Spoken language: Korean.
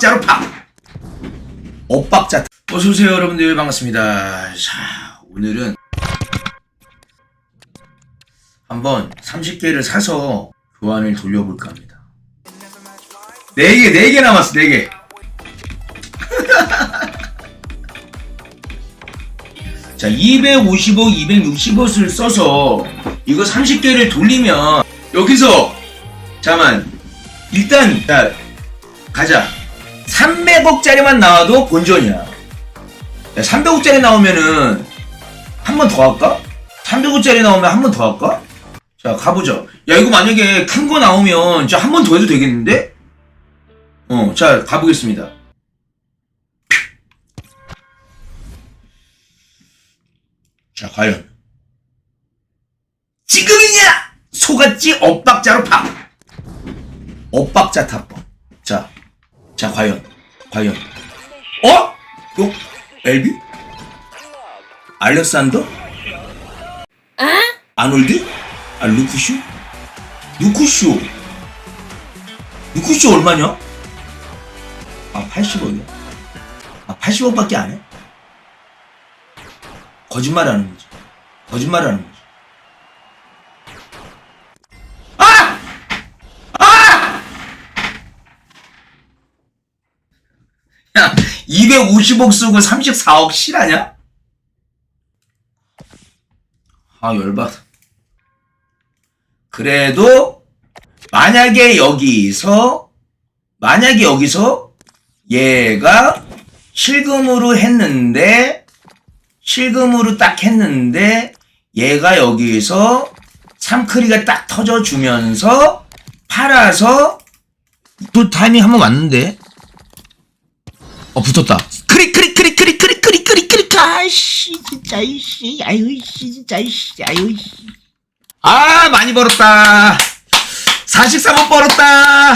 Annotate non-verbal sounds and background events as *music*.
엇박자로 팍! 엇박자. 어서오세요, 여러분들. 반갑습니다. 자, 오늘은 한번 30개를 사서 교환을 돌려볼까 합니다. 4개, 4개 남았어, 4개. *laughs* 자, 255, 260옷을 써서 이거 30개를 돌리면 여기서 잠만 일단 자, 가자. 300억짜리만 나와도 본전이야. 300억짜리 나오면은 한 번 더 할까? 300억짜리 나오면 한 번 더 할까? 자, 가보자. 야, 이거 만약에 큰 거 나오면 진짜 한 번 더 해도 되겠는데? 어, 자, 가보겠습니다. 자, 과연. 지금이냐! 소같지 엇박자로 팍! 엇박자 탑법. 자, 자, 과연. 과연. 어? 요, 엘비? 알렉산더? 아놀드? 아, 루크쇼? 루크쇼. 루크쇼 얼마냐? 아, 80억이야. 아, 80억밖에 안 해? 거짓말 하는 거지. 거짓말 하는 거지. 아! 아! 야, 250억 쓰고 34억 실하냐? 아, 열받아. 그래도, 만약에 여기서, 만약에 여기서, 얘가 실금으로 했는데, 실금으로 딱 했는데, 얘가 여기서, 삼크리가 딱 터져주면서, 팔아서, 또 타이밍 한번 왔는데, 어, 붙었다. 크릭, 크릭, 크릭, 크릭, 크릭, 크릭, 크릭, 크릭, 아이씨, 진짜, 이씨, 아유, 씨, 진짜, 이씨, 아유, 씨. 아, 많이 벌었다. 43원 벌었다.